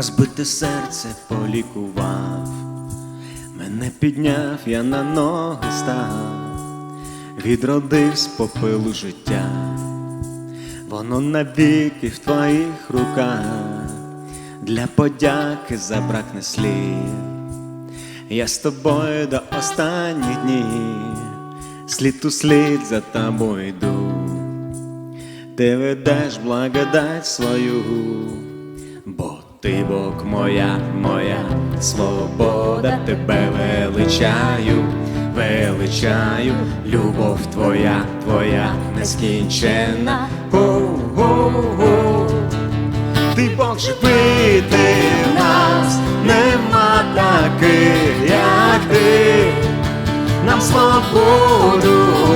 розбите серце полікував, мене підняв, я на ноги став, відродив з попелу життя, воно навіки в твоїх руках, для подяки забракне слів. Я з тобою до останніх днів, слід у слід за тобою йду, ти ведеш благодать свою, бо ти Бог моя, моя свобода, тебе величаю, величаю, любов твоя, твоя нескінчена. О-о-о. Ти Бог живий, нас нема таких, як ти, нам свободу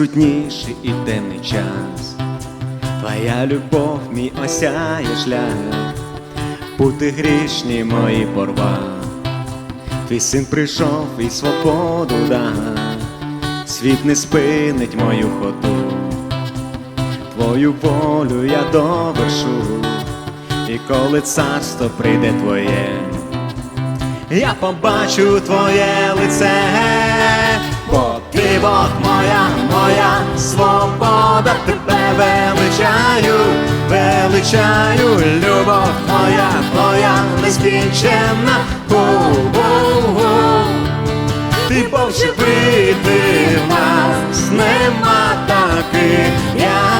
В нас крутніший і темний час, Твоя любов мій осяє шлях, пути грішні мої порвав, твій син прийшов і свободу дав, світ не спинить мою ходу, твою волю я довершу, і коли царство прийде твоє, я побачу твоє лице, Бог моя, моя свобода, тебе величаю, величаю, любов моя, твоя нескінченна. У-у-у. Ти Бог живий, ти в нас нема таких, як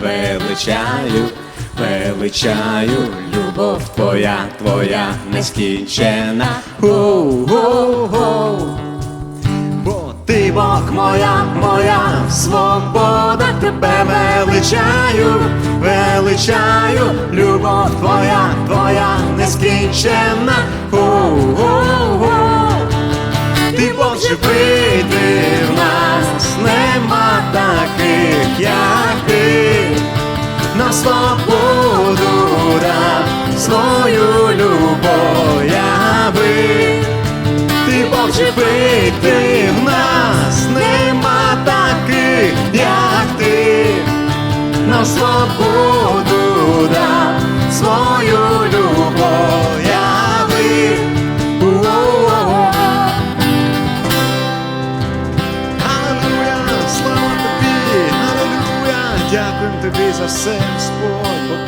величаю, величаю, любов твоя, твоя нескінчена. О-о-о. Бо ти Бог моя, моя свобода, тебе величаю, величаю, любов твоя, твоя нескінчена. Ти Бог живий, ти в нас нема таких, як ти, на свободу свою любов яви. Ти Бог живий,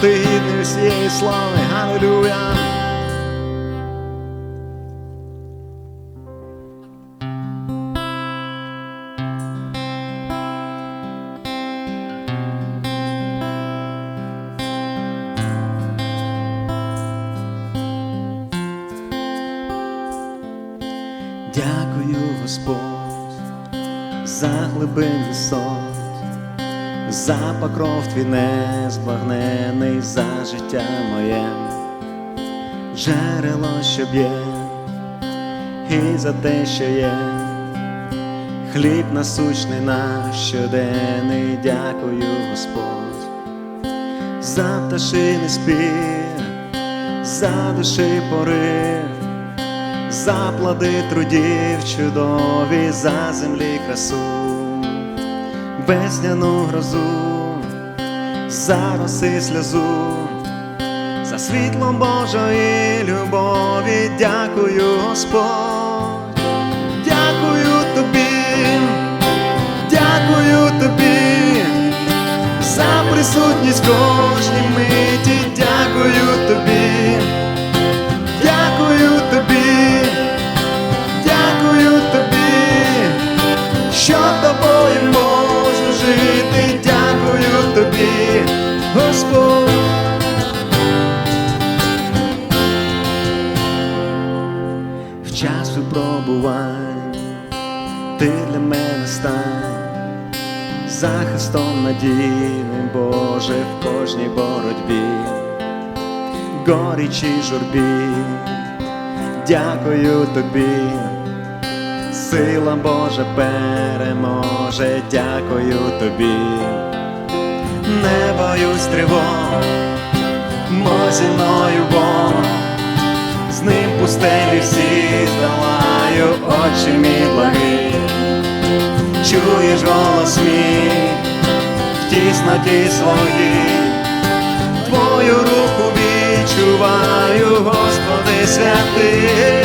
ти гідний усієї слави, аллилуйя. Дякую, Господь, за глибини сон, за покров твій незбагнений, за життя моє, джерело, що б'є, і за те, що є, хліб насущний наш щоденний, дякую, Господь, за пташиний спів, за душі порив за плоди трудів чудові, за землі красу, безняну грозу, за роси сльозу, за світло Божої любові, дякую, Господь, дякую тобі, дякую тобі, за присутність кожній миті, захистом надійним, Боже, в кожній боротьбі, горічі журбі, дякую тобі, сила Божа переможе, дякую тобі, не боюсь тривог, мо зі мною Бог, з ним пустелі всі здолаю, очі мій благий чуєш голос мій в тісноті своїй, Твою руку відчуваю, Господи святий,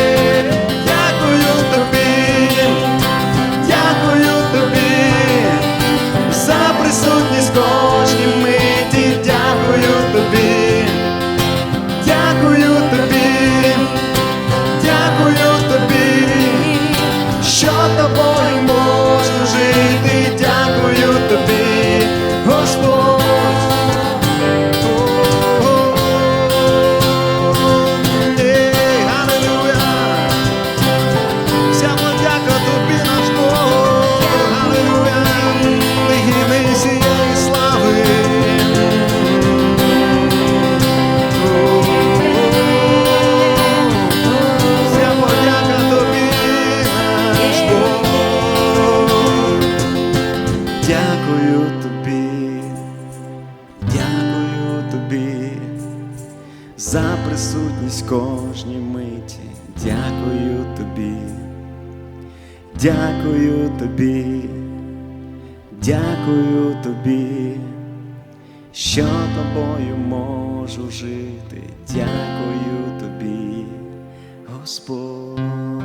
дякую тобі, дякую тобі, що тобою можу жити. Дякую тобі, Господь.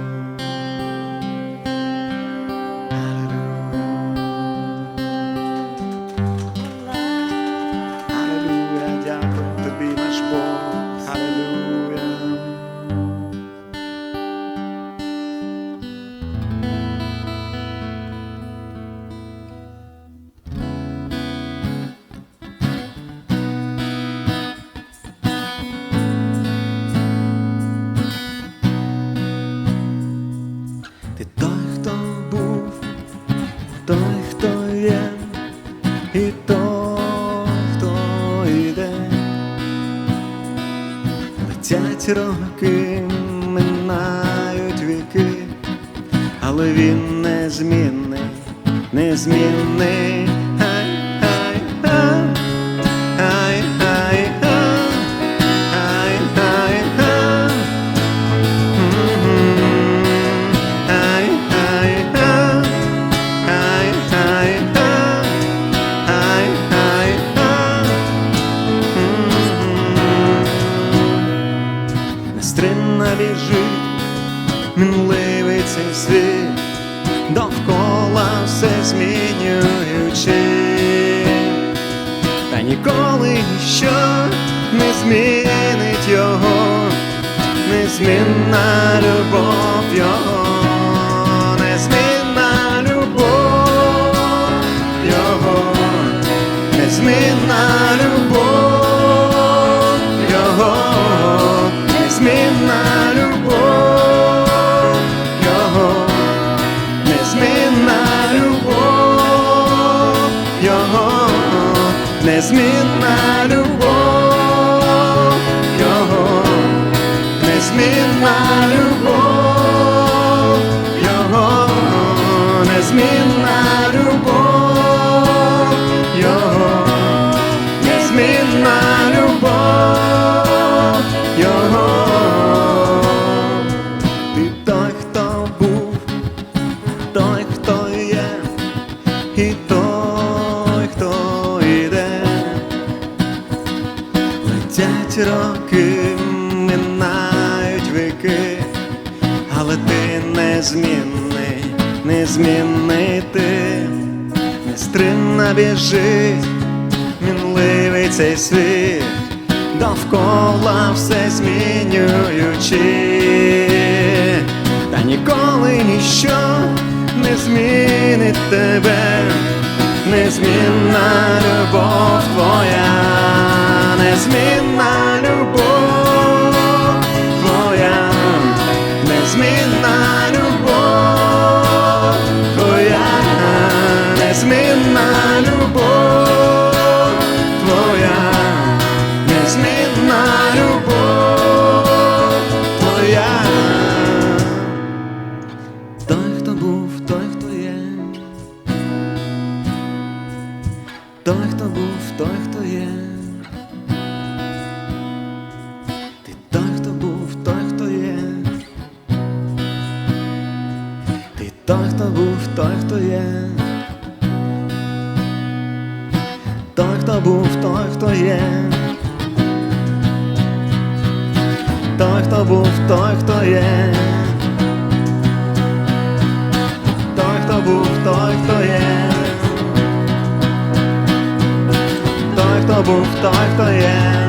sıra gül незмінна любов його, незмінна любов його, незмінна любов його, незмінна любов його, незмінна любов його, незмінна незмінна любов, ти незмінний, незмінний ти, нестримно біжить, мінливий цей світ, довкола все змінюючи, та ніколи ніщо не змінить тебе, незмінна любов твоя, незмінна любов makes me mine Той, хто був, той, хто є. Той, хто був, той, хто є. Той, хто був, той, хто є. Той, хто був, той, хто є.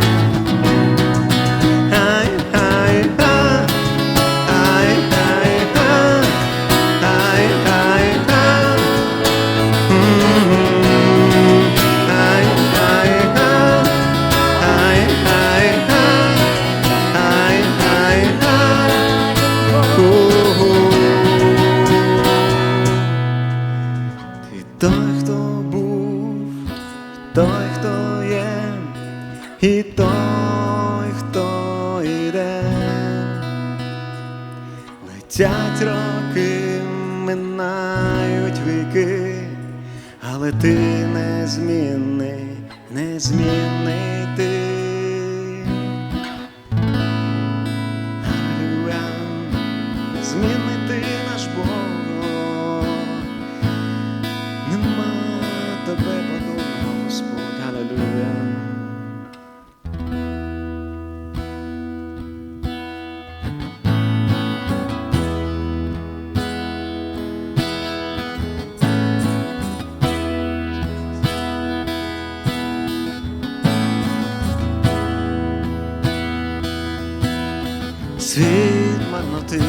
Світ марноти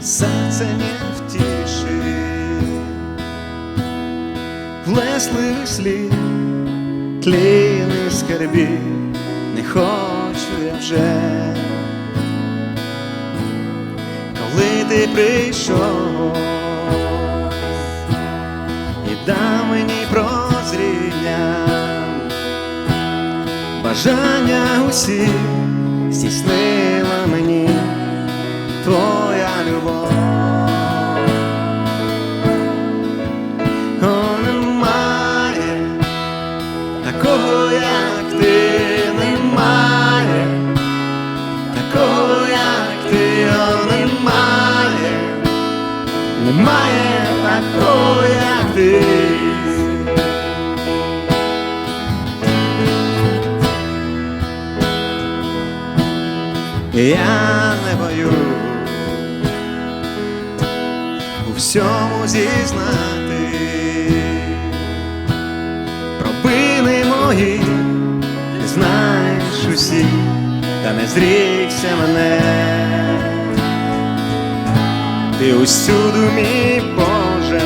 серце не втіши, влесливий слід, тліни скарбі, не хочу я вже, коли ти прийшов і дав мені бажання усі здійснила у всьому зізнати. Пробини мої, ти знаєш усі, та не зрікся мене, ти усюду мій Боже,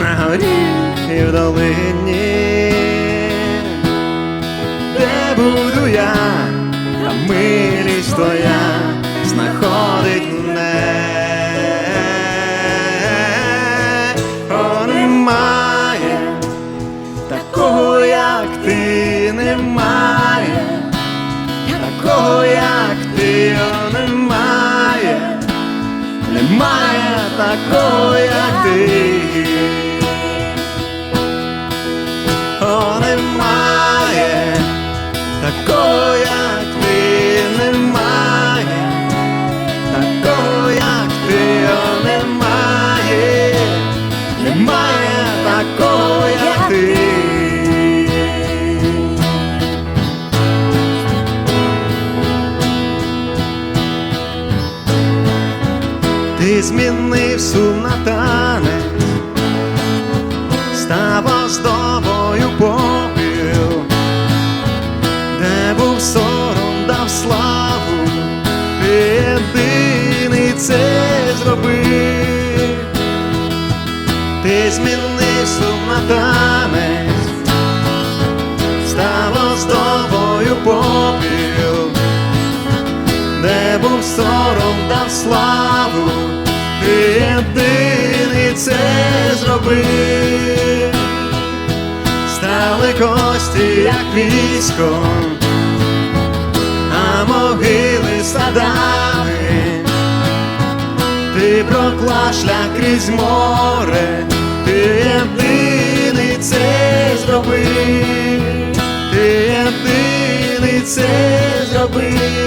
на горі і в долині. Де буду я, та милість твоя знаходить такого, як ти. О, немає такого, як ти, немає, такого, як ти, о, немає, немає такого, як ти. Ти змінив сум на танець, став оздобою попіл, де був сором, дав славу, єдиний це зробив, ти змінив сум на танець, став оздобою попіл, де був сором, дав славу, це зробив, стали кості, як військо, а могили садами. Ти проклав шлях крізь море, ти єдиний це зробив, ти єдиний це зробив.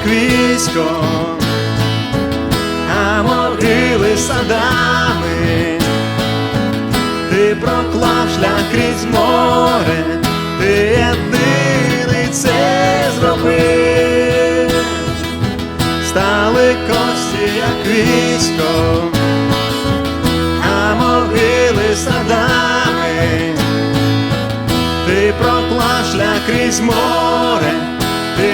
Як військо, а могили садами. Ти проклав шлях крізь море, ти єдиний це зробив. Стали кості, як військо, а могили садами. Ти проклав шлях крізь море, ти